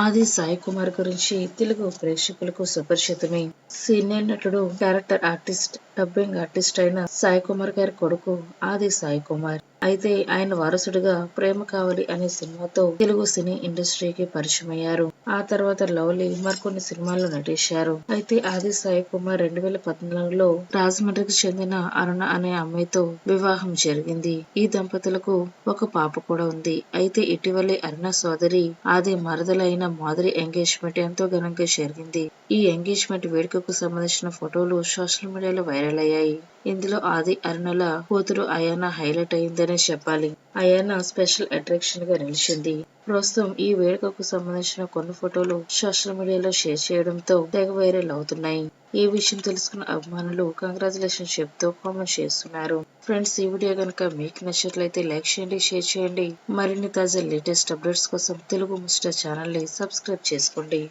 ఆది సాయి కుమార్ గురించి తెలుగు ప్రేక్షకులకు సుపరిచితమే. సీనియర్ నటుడు క్యారెక్టర్ ఆర్టిస్ట్ డబ్బింగ్ ఆర్టిస్ట్ అయిన సాయి కుమార్ గారి కొడుకు ఆది సాయి కుమార్. అయితే ఆయన వారసుడిగా ప్రేమ కావాలి అనే సినిమాతో తెలుగు సినీ ఇండస్ట్రీకి పరిచయం అయ్యారు ఆ తర్వాత లవ్లీ మరికొన్ని సినిమాల్లో నటించారు. అయితే ఆది సాయి కుమార్ రెండు వేల పద్నాలుగులో రాజమండ్రికి చెందిన అరుణ అనే అమ్మాయితో వివాహం జరిగింది. ఈ దంపతులకు ఒక పాప కూడా ఉంది. అయితే ఇటీవలే అరుణ సోదరి ఆది మరదలైన మాధురి ఎంగేజ్మెంట్ ఎంతో ఘనంగా జరిగింది. ఈ ఎంగేజ్మెంట్ వేడుకకు సంబంధించిన ఫోటోలు సోషల్ మీడియాలో వైరల్ అయ్యాయి. ఇందులో ఆది అరుణల కూతురు అయానా హైలైట్ అయిందనే చెప్పాలి. అయానా స్పెషల్ అట్రాక్షన్గా నిలిచింది. ప్రస్తుతం ఈ వేడుకకు సంబంధించిన కొన్ని ఫోటోలు సోషల్ మీడియాలో షేర్ చేయడంతో తెగ వైరల్ అవుతున్నాయి. ఈ విషయం తెలుసుకున్న అభిమానులు కంగ్రాచులేషన్ చెప్తూ కామెంట్ చేస్తున్నారు. ఫ్రెండ్స్ ఈ వీడియో కనుక మీకు నచ్చినట్లయితే లైక్ చేయండి షేర్ చేయండి. మరిన్ని తాజా లేటెస్ట్ అప్డేట్స్ కోసం తెలుగు ముస్టర్ ఛానల్ని సబ్స్క్రైబ్ చేసుకోండి.